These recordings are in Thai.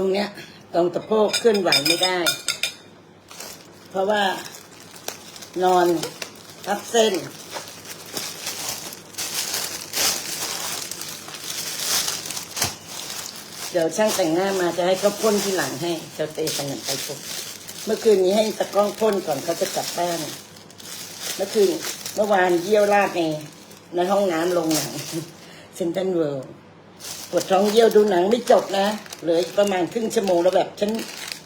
ตรงเนี้ย ตรงสะโพกเคลื่อนไหวไม่ได้ เพราะว่านอนทับเส้น เดี๋ยวช่างแต่งหน้ามาจะให้เขาพ่นที่หลังให้เจ้าเตสังเงินไปพ่นเมื่อคืนนี้ให้ตะกล้องพ่นก่อนเขาจะกลับบ้านเมื่อคืนเมื่อวานเยี่ยวราดในในห้องน้ำลงหนังเซนตันเวิลด์ ปวดท้องเยี่ยวดูหนังไม่จบนะ เหลืออีกประมาณครึ่งชั่วโมงแล้วแบบฉัน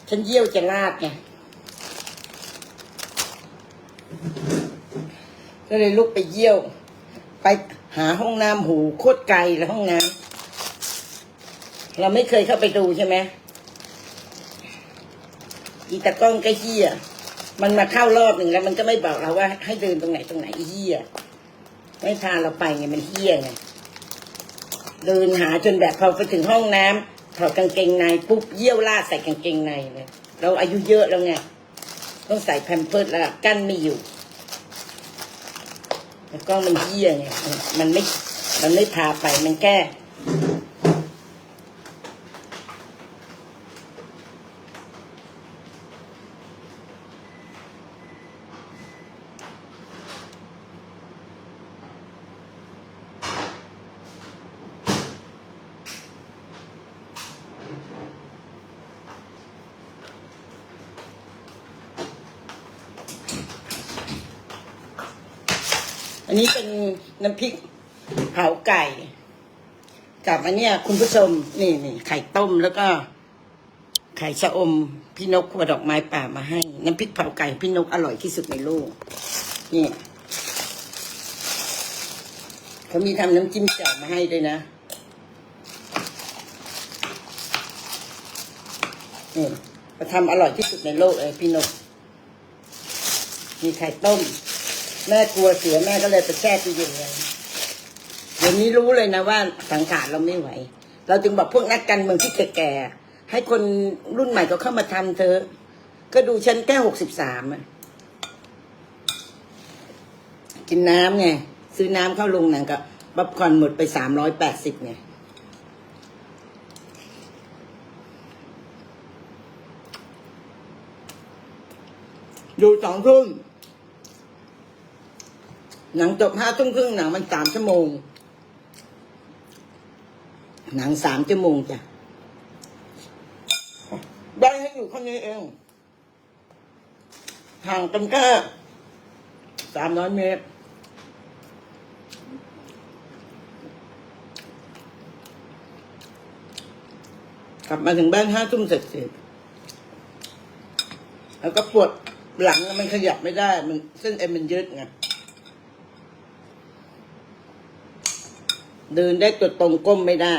ฉันเยี่ยวจะลาดไงก็เลยลุกไปเยี่ยว ไปหาห้องน้ำหูโคตรไกลแล้วห้องน้ำเราไม่เคยเข้าไปดูใช่ไหมอีตะกล้องก็เฮียมันมาเข้ารอบหนึ่งแล้ว มันก็ไม่บอกเราว่าให้เดินตรงไหนตรงไหนเฮียไม่พาเราไปไงมันเฮียไง เดินหาจนแบบพอไปถึงห้องน้ำถอดกางเกงในปุ๊บเยี่ยวลาดใส่กางเกงในเลยเราอายุเยอะแล้วไงต้องใส่แพมเพิร์ดแล้วกั้นไม่อยู่แล้วก็มันเยี่ยไงมันไม่มันไม่พาไปมันแค่ อันนี้เป็นน้ำพริกเผาไก่ กับอันเนี้ยคุณผู้ชมนี่นี่ไข่ต้มแล้วก็ไข่ชะอมพี่นกขวดดอกไม้ป่ามาให้ น้ำพริกเผาไก่พี่นกอร่อยที่สุดในโลกนี่เขามีทำน้ำจิ้มแจ่วมาให้ด้วยนะนี่เขาทำอร่อยที่สุดในโลกเลยพี่นก มีไข่ต้ม แม่กลัวเสียแม่ก็เลยไปแช่ตู้เย็นเลยเดี๋ยวนี้รู้เลยนะว่าสังขารเราไม่ไหว เราจึงบอกพวกนักการเมืองที่แก่ๆให้คนรุ่นใหม่ก็เข้ามาทำเธอ ก็ดูฉันแค่หกสิบสามกินน้ำไงซื้อน้ำเข้าโรงหนังกับบับคอนหมดไปสามร้อยแปดสิบไงดูสองทุ่ม หนังจบห้าทุ่มครึ่งหนังมันสามชั่วโมง หนังสามชั่วโมงจ้ะได้ให้อยู่ค่นี้เองห่างกันแค่สามร้อยเมตร กลับมาถึงบ้านห้าทุ่มเสร็จเสร็จแล้วก็ปวดหลังมันขยับไม่ได้ มันเส้นเอ็นมันยืดไง เดินได้ตัวตรงก้มไม่ได้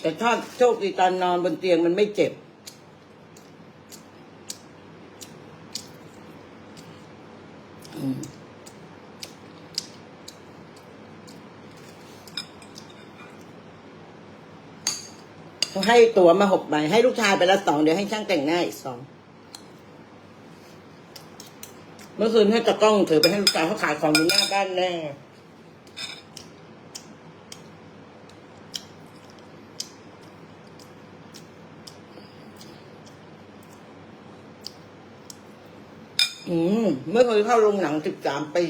แต่ถ้าโชคดีตอนนอนบนเตียงมันไม่เจ็บ เขาให้ตั๋วมาหกใบให้ลูกชายไปละสองเดี๋ยวให้ช่างแต่งหน้าอีกสองเมื่อคืนให้ตะกล้องถือไปให้ลูกชายเขาขายของอยู่หน้าบ้านแน่ อืมไม่เคยเข้าโรงหนังสิบสามปี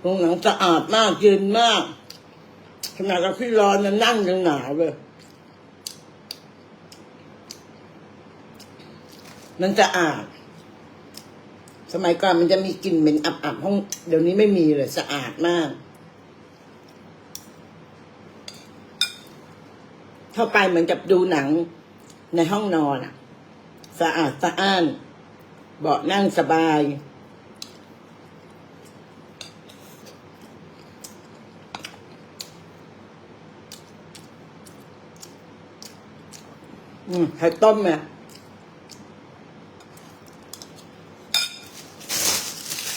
โรงหนังสะอาดมากเย็นมากขนาดเราที่ร้อนนั้นนั่งยังหนาวเลยมันสะอาด สมัยก่อนมันจะมีกลิ่นเหม็นอับๆห้อง เดี๋ยวนี้ไม่มีเลยสะอาดมาก เข้าไปเหมือนกับดูหนังในห้องนอนอะสะอาดสะอ้าน เบาะนั่งสบาย อืมไข่ต้มเนี่ย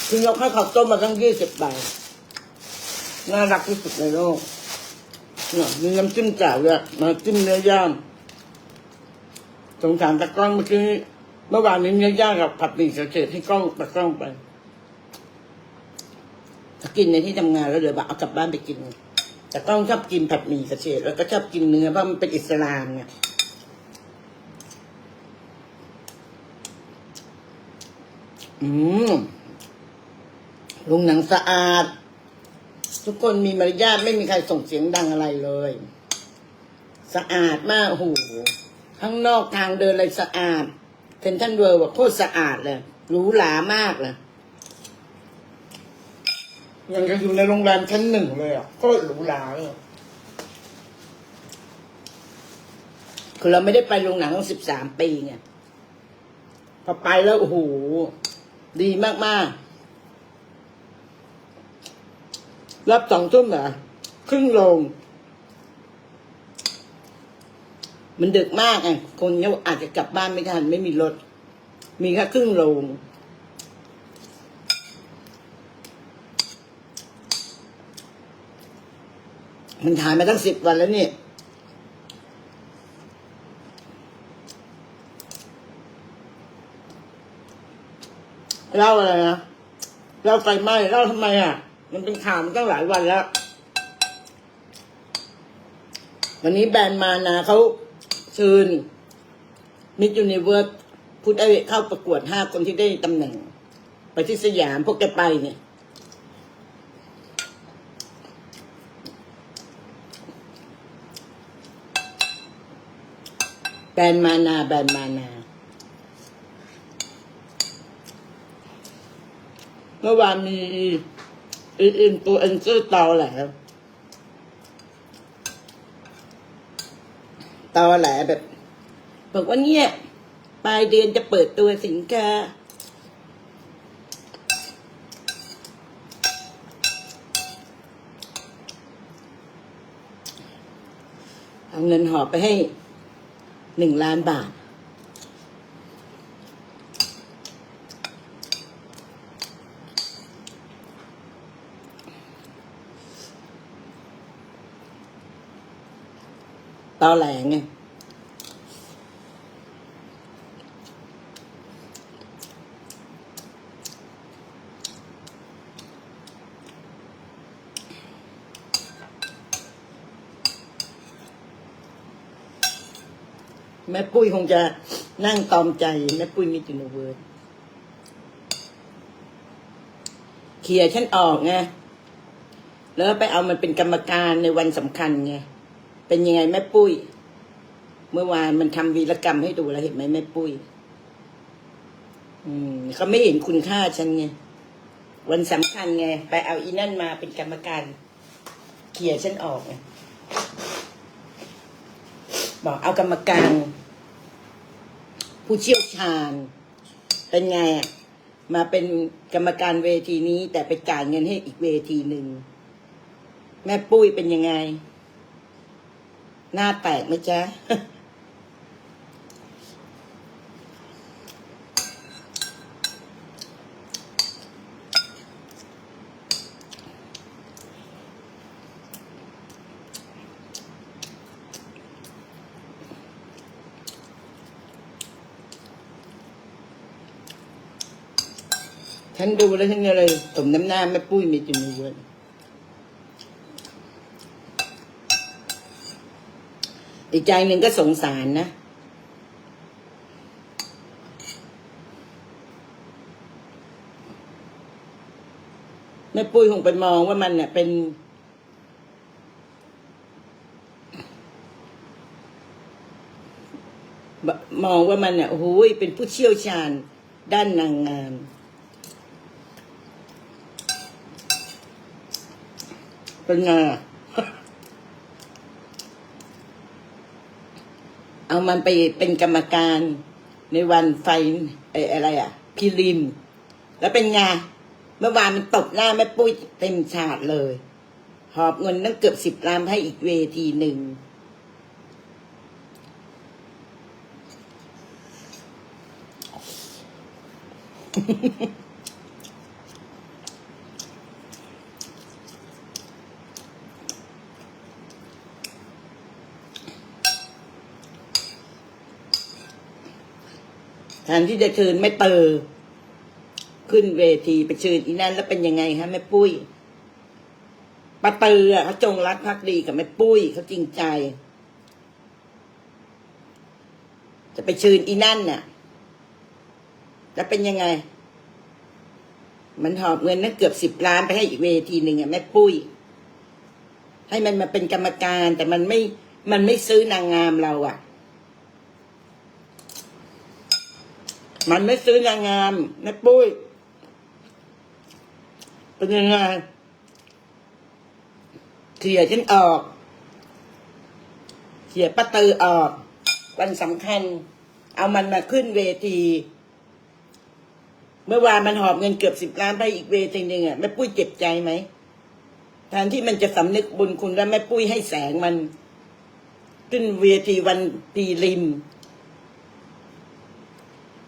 คุณยกให้ข้าวต้มมาตั้งยี่สิบใบน่ารักที่สุดในโลกเนี่ยมีน้ำจิ้มแจ่วด้วยมาจิ้มเนื้อย่างสงสารตะกล้องเมื่อกี้ เมื่อวานนี้เนื้อย่างกับผัดหมี่เฉยๆให้กล้องตะกล้องไปกินในที่ทำงานแล้วเดี๋ยวเอากลับบ้านไปกิน แต่ต้องชอบกินผัดหมี่กระเฉดแล้วก็ชอบกินเนื้อเพราะมันเป็นอิสลามไงอืมลุงหนังสะอาด ทุกคนมีมารยาทไม่มีใครส่งเสียงดังอะไรเลย สะอาดมากโอ้โหข้างนอกทางเดินอะไรสะอาด เซนทรันเวิร์ว่าโคตรสะอาดเลยหรูหรามากเลยยังจะอยู่ในโรงแรมชั้นหนึ่งเลยอะโคตรหรูหราเลยคือเราไม่ได้ไปโรงหนังตั้งสิบสามปีไงพอไปแล้วโอ้โหดีมากๆรับสองทุ่มเหรอครึ่งโรง มันดึกมากไงคนเนี่ยอาจจะกลับบ้านไม่ทัน ไม่มีรถ มีแค่ครึ่งโรงมันถ่ายมาตั้งสิบวันแล้วนี่เล่าอะไรนะเล่าไฟไหม้เล่าทำไมอะ มันเป็นข่าวมันตั้งหลายวันแล้ว วันนี้แบรนด์มานาเขา เชิญมิสยูนิเวิร์สพูดได้เข้าประกวดห้าคนที่ได้ตำแหน่ง ไปที่สยามพวกแกไปเนี่ย แบนมานา แบนมานา เมื่อวานมีอินตัวเอนเซอร์ตอแหลต อแหลแบบ บอกว่าเนี่ยปลายเดือนจะเปิดตัวสินค้าเอาเงินหอบไปให้หนึ่งล้านบาท ตอแหลไงแม่ปุ้ยคงจะนั่งตอมใจ แม่ปุ้ยมิจิโนเวิร์ดเคลียฉันออกไงแล้วไปเอามันเป็นกรรมการในวันสำคัญไง เป็นยังไงแม่ปุ้ย เมื่อวานมันทำวีรกรรมให้ดูแล้วเห็นไหมแม่ปุ้ย อืมเขาไม่เห็นคุณค่าฉันไงวันสำคัญไง ไปเอาอีนั่นมาเป็นกรรมการเคลียฉันออกไงบอกเอากรรมการ ผู้เชี่ยวชาญ เป็นไงอะมาเป็นกรรมการเวทีนี้ แต่ไปจ่ายเงินให้อีกเวทีหนึ่ง แม่ปุ้ยเป็นยังไง หน้าแตกไหมจ๊ะฉันดูแล้วฉันก็เลยสมน้ำหน้าแม่ปุ้ยมีจุนเวิร์ อีกใจหนึ่งก็สงสารนะ แม่ปุ้ยคงไปมองว่ามันเนี่ยเป็น มองว่ามันเนี่ยโอ้โหเป็นผู้เชี่ยวชาญด้านนางงามเป็นไงอะ เอามันไปเป็นกรรมการในวันไฟไอ้อะไรอะพิริม แล้วเป็นไงเมื่อวานมันตบหน้าแม่ปุ้ยเต็มฉาดเลย หอบเงินตั้งเกือบสิบล้านให้อีกเวทีหนึ่ง แทนที่จะเชิญแม่เตอขึ้นเวทีไปเชิญอีนั่นแล้วเป็นยังไงฮะแม่ปุ้ยปาตืออะเขาจงรักภักดีกับแม่ปุ้ยเขาจริงใจ จะไปเชื่นอีนั่นน่ะจะเป็นยังไง มันหอบเงินนั่นเกือบสิบล้านไปให้อีกเวทีหนึ่งอะแม่ปุ้ย ให้มันมาเป็นกรรมการ แต่มันไม่มันไม่ซื้อนางงามเราอะ มันไม่ซื้อนางงามแม่ปุ้ย เป็นยังไงเขี่ยฉันออกเขี่ยป้าตือออก วันสำคัญ เอามันมาขึ้นเวที เมื่อวานมันหอบเงินเกือบสิบล้านไปอีกเวทีหนึ่งอะแม่ปุ้ยเจ็บใจไหมแทนที่มันจะสำนึกบุญคุณแล้วแม่ปุ้ยให้แสงมัน ขึ้นเวทีวันปีริม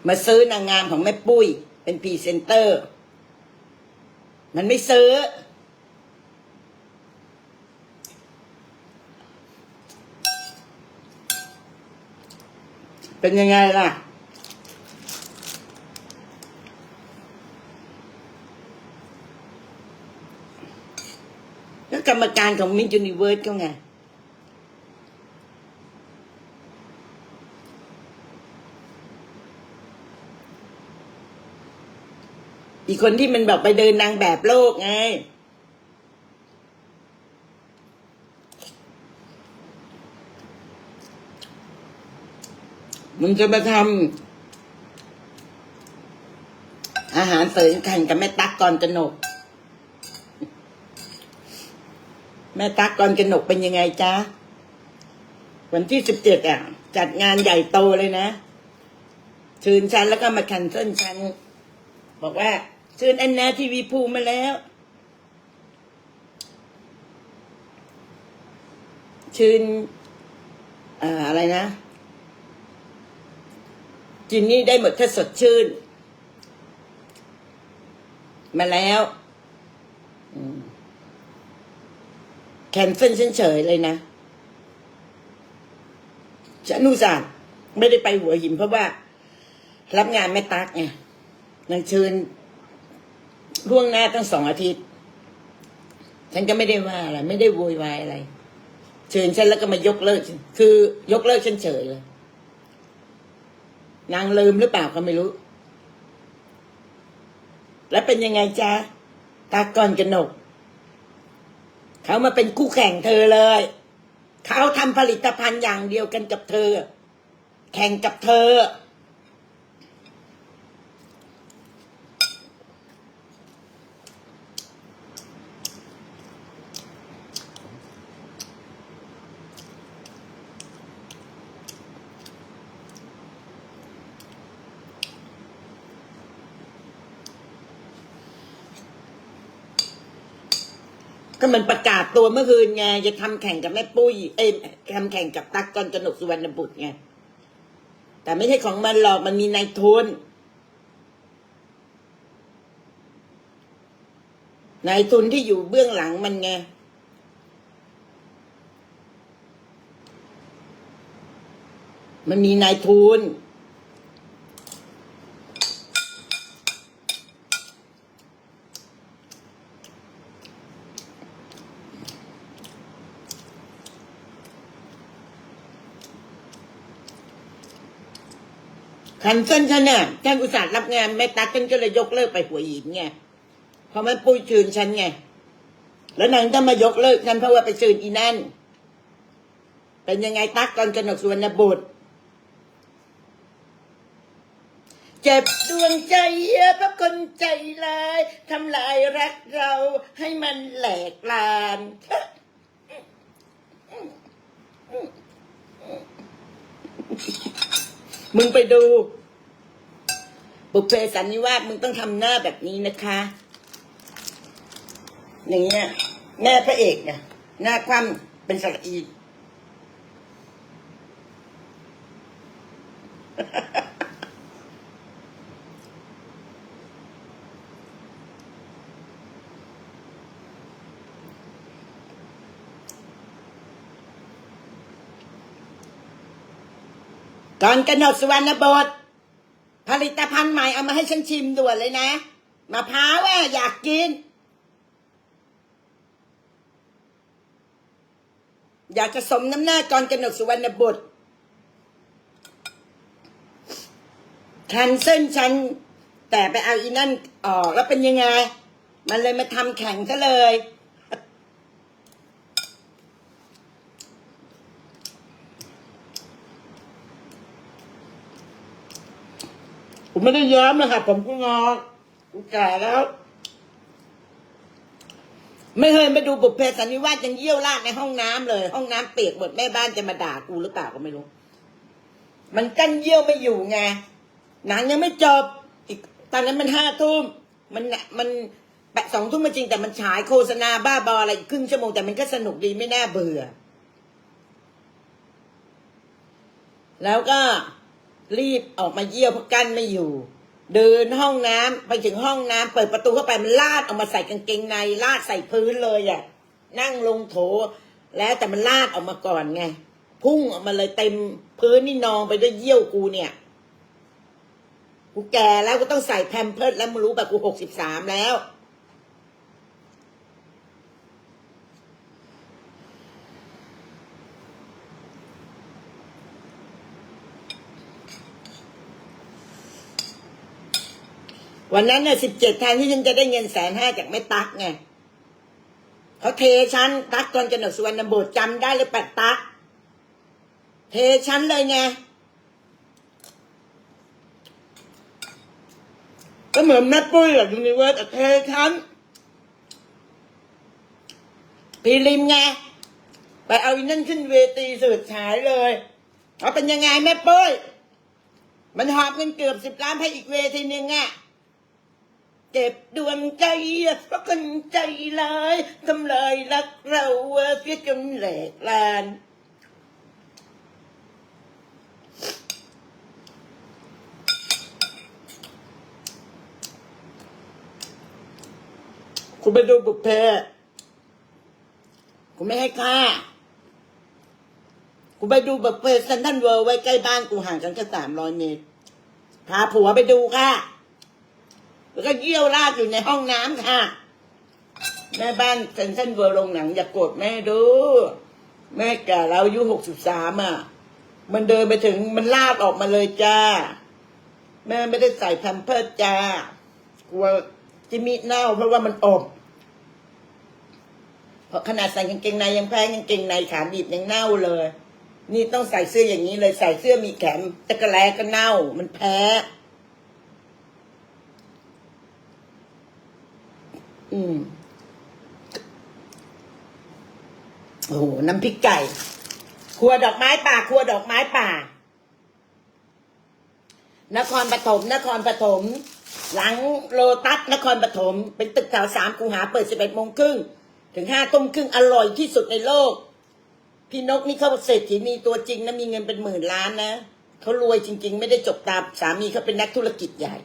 มาซื้อนางงามของแม่ปุ้ย เป็นพรีเซนเตอร์ มันไม่ซื้อ เป็นยังไงล่ะแล้วกรรมการของมิ s ูนิเวิร์สก็ไง อีกคนที่มันแบบไปเดินนางแบบโลกไง มึงจะมาทำอาหารเสริมแข่งกับแม่ตั๊กก่อนกนก แม่ตั๊กก่อนกนกเป็นยังไงจ๊ะ วันที่สิบเจ็ดอะ จัดงานใหญ่โตเลยนะเชิญฉันแล้วก็มาแคนเซิลฉันบอกว่า ชิญแอนนาทีวีภูมาแล้ว เชิญอ่าอะไรนะ จินนี่ได้หมดถ้าสดชื่น มาแล้วแคนเซิลฉันเฉยเลยนะฉันอุตส่าห์ไม่ได้ไปหัวหินเพราะว่า รับงานแม่ตักไงนางเชิญ ล่วงหน้าตั้งสองอาทิตย์ ฉันก็ไม่ได้ว่าอะไร ไม่ได้โวยวายอะไร เชิญฉันแล้วก็มายกเลิกคือยกเลิกฉันเฉยเลยนางลืมหรือเปล่าก็ไม่รู้ แล้วเป็นยังไงจ๊ะตากรกนก เขามาเป็นคู่แข่งเธอเลย เขาทำผลิตภัณฑ์อย่างเดียวกันกับเธอ แข่งกับเธอ ก็มันประกาศตัวเมื่อคืนไงจะทำแข่งกับแม่ปุ้ยเอ้ยทำแข่งกับตั๊กกอนกนกสุวรรณบุตรไงแต่ไม่ใช่ของมันหรอกมันมีนายทุนนายทุนที่อยู่เบื้องหลังมันไงมันมีนายทุน คันเส้นฉันเนี่ยฉันอุตส่าห์รับงานแม่ตั๊กฉันก็เลยยกเลิกไปหัวหินไงเพราะมันปุ้ยชืนฉันไง แล้วนางก็มายกเลิกฉันเพราะว่าไปชืนอีนั่น เป็นยังไงตั๊กตอนกนกสุวรรณบุตรเจ็บดวงใจเพราะคนใจลายทำลายรักเราให้มันแหลกลาน มึงไปดู บุพเพสันนิวาสมึงต้องทำหน้าแบบนี้นะคะ อย่างเงี้ย แม่พระเอกเนี่ยหน้าคว่ำเป็นสระอี ก่อนกนกสุวรรณบดผลิตภัณฑ์ใหม่เอามาให้ฉันชิมด่วนเลยนะมะพร้าวอะอยากกิน อยากจะสมน้ำหน้าก่อนกนกสุวรรณบุตรแคนเซิลฉันแต่ไปเอาอีนั่นออกแล้วเป็นยังไง มันเลยมาทำแข่งซะเลย ผมไม่ได้ย้อมนะครับผมก็งอกูแก่แล้ว ไม่เคยมาดูบุพเพสันนิวาสยังเยี่ยวราดในห้องน้ำเลย ห้องน้ำเปียกหมดแม่บ้านจะมาด่ากูหรือเปล่าก็ไม่รู้ มันกั้นเยี่ยวไม่อยู่ไงหนังยังไม่จบอีกตอนนั้นมันห้าทุ่มมันมันแปดสองทุ่มมาจริงแต่มันฉายโฆษณาบ้าบออะไรครึ่งชั่วโมงแต่มันก็สนุกดีไม่น่าเบื่อ แล้วก็ รีบออกมาเยี่ยวเพราะกั้นไม่อยู่ เดินห้องน้ำไปถึงห้องน้ำเปิดประตูเข้าไปมันลาดออกมาใส่กางเกงในลาดใส่พื้นเลยอะ่ะนั่งลงโถ แล้วแต่มันลาดออกมาก่อนไง พุ่งออกมาเลยเต็มพื้นนี่นองไปด้วยเยี่ยวกูเนี่ยกูแก่แล้วก็ต้องใส่แพมเพิร์ดแล้วมึงรู้แบบกูหกสิบสามแล้ว วันนั้นน่ะสิบเจ็ดแทนที่ฉันจะได้เงินแสนห้าจากแม่ตั๊กไงเขาเทฉันตั๊กตอนกนกสุวรรณบุตรจำได้เลยแปดตั๊กเทฉันเลยไงก็เหมือนแม่ปุ้ยกับยูนิเวิร์สเทฉันพีริมไงไปเอาอีนั่นขึ้นเวทีสืบฉายเลยเอาเป็นยังไงแม่ปุ้ย มันหอบเงินเกือบสิบล้านให้อีกเวทีหนึ่งอะ เจ็บดวงใจเพราะคนใจร้ายทำลายรักเราเสียจนแหลกลานคุณไปดูบุพเพคุณไม่ให้ค่าคุณไปดูบุพเพเซนทันเวิร์ไว้ใกล้บ้านกูห่างกันแค่สามร้อยเมตร พาผัวไปดูค่ะ แล้วก็เยี่ยวราดอยู่ในห้องน้ำค่ะ แม่บ้านเซนเซนเวอร์โรงหนังอย่ากโกรธแม่ดู แม่แก่แล้วอายุหกสิบสามอะ มันเดินไปถึงมันลาดออกมาเลยจ้า แม่ไม่ได้ใส่แพมเพิร์จ้ากลัวจิมิเน่าเพราะว่ามันอบเพราะขนาดใส่กางเกงในยังแพ้กางเกงในขาบีบยังเน่าเลย นี่ต้องใส่เสื้ออย่างนี้เลยใส่เสื้อมีแขนตะกะแลก็เน่า มันแพ้ อืมโอ้โหน้ำพริกไก่ ครัวดอกไม้ป่า ครัวดอกไม้ป่า นครปฐม นครปฐม หลังโลตัส นครปฐม เป็นตึกแถวสามกูหาเปิดสิบเอ็ดโมงครึ่ง ถึงห้าตุ้มครึ่ง อร่อยที่สุดในโลก พี่นกนี่เขาเศรษฐีนีตัวจริงนะ มีเงินเป็นหมื่นล้านนะ เขารวยจริง ๆ ไม่ได้จบตามสามีเขาเป็นนักธุรกิจใหญ่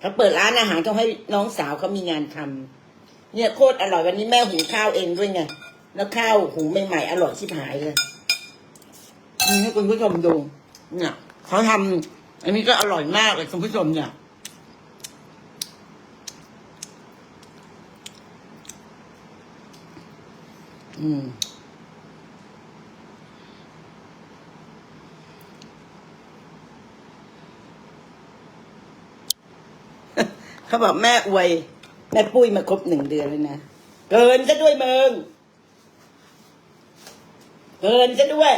เขาเปิดร้านอาหารเขาให้น้องสาวเขามีงานทำเนี่ยโคตรอร่อยวันนี้แม่หุงข้าวเองด้วยไงแล้วข้าวหุงใหม่ๆอร่อยชิบหายเลยนี่ให้คุณผู้ชมดู เนี่ยเขาทำอันนี้ก็อร่อยมากเลยคุณผู้ชมเนี่ยอืม เขาบอกแม่อวยแม่ปุ้ยมาครบหนึ่งเดือนเลยนะเกินซะด้วยเมึงเกินซะด้วย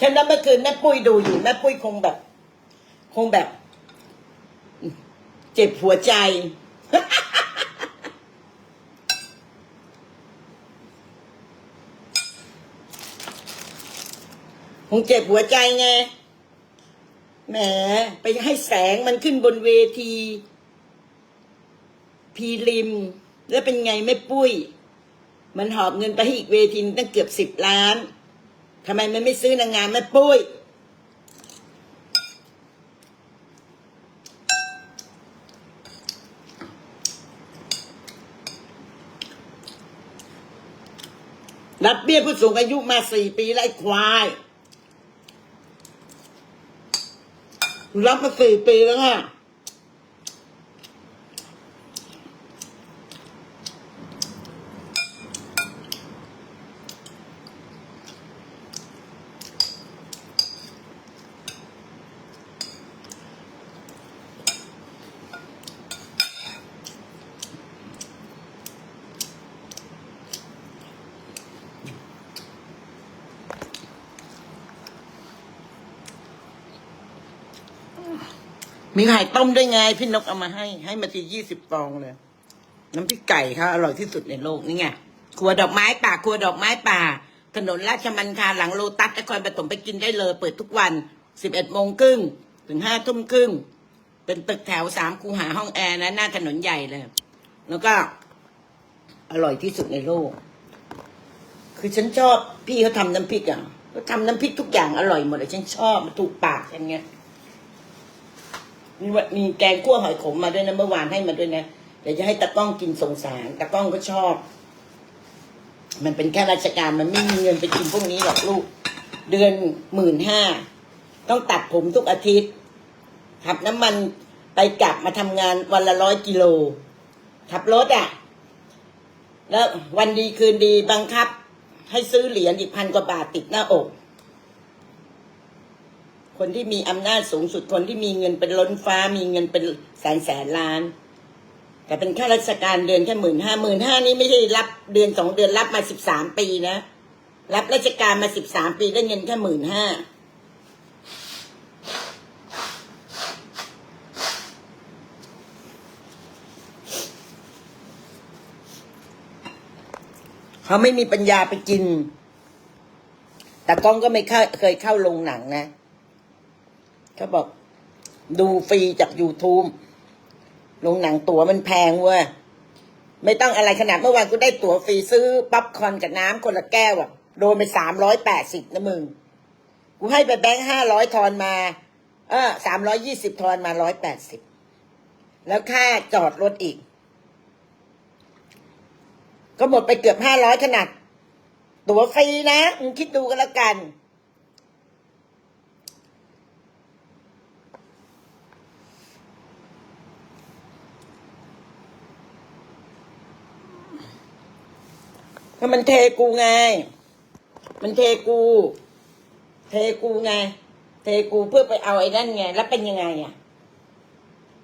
ฉันนั้นเมื่อคืนแม่ปุ้ยดูอยู่แม่ปุ้ยคงแบบ คงแบบ เจ็บหัวใจ คงเจ็บหัวใจไง แหมไปให้แสงมันขึ้นบนเวที พีริม แล้วเป็นไงไม่ปุ้ย มันหอบเงินไปให้อีกเวทีตั้งเกือบสิบล้านทำไมมันไม่ซื้อนางงามแม่ปุ้ยรับเบี้ยผู้สูงอายุมาสี่ปีแล้วไอ้ควาย รับมาสี่ปีแล้วค่ะ มีไข่ต้มด้วยไง พี่นกเอามาให้ ให้มาทียี่สิบฟองเลย น้ำพริกไก่ค่ะอร่อยที่สุดในโลกนี่ไงครัวดอกไม้ป่าครัวดอกไม้ป่า ถนนราชมันคาหลังโลตัสนครปฐมไปกินได้เลย เปิดทุกวันสิบเอ็ดโมงครึ่งถึงห้าทุ่มครึ่งเป็นตึกแถวสามคูหาห้องแอร์นะหน้าถนนใหญ่เลย แล้วก็ อร่อยที่สุดในโลก คือฉันชอบพี่เขาทำน้ำพริกอะเขาทำน้ำพริกทุกอย่างอร่อยหมดเลยฉันชอบมันถูกปากฉันไง มีว่ามีแกงคั่วหอยขมมาด้วยนะเมื่อวานให้มาด้วยนะเดี๋ยวจะให้ตะก้องกินสงสารตะก้องก็ชอบ มันเป็นแค่ราชการมันไม่มีเงินไปกินพวกนี้หรอกลูก เดือนหมื่นห้าต้องตัดผมทุกอาทิตย์ขับน้ำมันไปกลับมาทำงานวันละร้อยกิโลขับรถอะ แล้ววันดีคืนดีบังคับ ให้ซื้อเหรียญอีกพันกว่าบาทติดหน้าอก คนที่มีอำนาจสูงสุดคนที่มีเงินเป็นล้นฟ้า มีเงินเป็นแสนแสนล้าน แต่เป็นข้าราชการเดือนแค่หมื่นห้าหมื่นห้านี่ไม่ใช่รับเดือนสองเดือนรับมาสิบสามปีนะ รับราชการมาสิบสามปีได้เงินแค่หมื่นห้าเขาไม่มีปัญญาไปกิน แต่กล้องก็ไม่เข้าเคยเข้าโรงหนังนะ เขาบอก ดูฟรีจาก YouTube โรงหนังตั๋วมันแพงเว้ยไม่ต้องอะไรขนาดเมื่อวานกูได้ตั๋วฟรีซื้อป๊อปคอนกับน้ำคนละแก้วอะโดนไปสามร้อยแปดสิบนะมึง กูให้ไปแบงค์ห้าร้อยทอนมา เออสามร้อยยี่สิบทอนมาร้อยแปดสิบแล้วค่าจอดรถอีก ก็หมดไปเกือบห้าร้อยขนาดตั๋วฟรีนะ มึงคิดดูกันแล้วกัน ถ้ามันเทกูไง มันเทกู เทกูไง เทกูเพื่อไปเอาไอ้นั่นไง แล้วเป็นยังไงอะ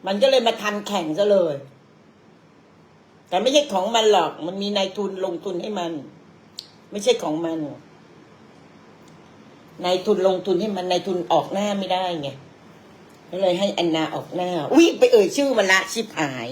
มันก็เลยมาทำแข่งซะเลย แต่ไม่ใช่ของมันหรอก มันมีนายทุนลงทุนให้มัน ไม่ใช่ของมันนายทุนลงทุนให้มันนายทุนออกหน้าไม่ได้ไงก็เลยให้อันนาออกหน้า อุ้ยไปเอ่ยชื่อมันละชิบหาย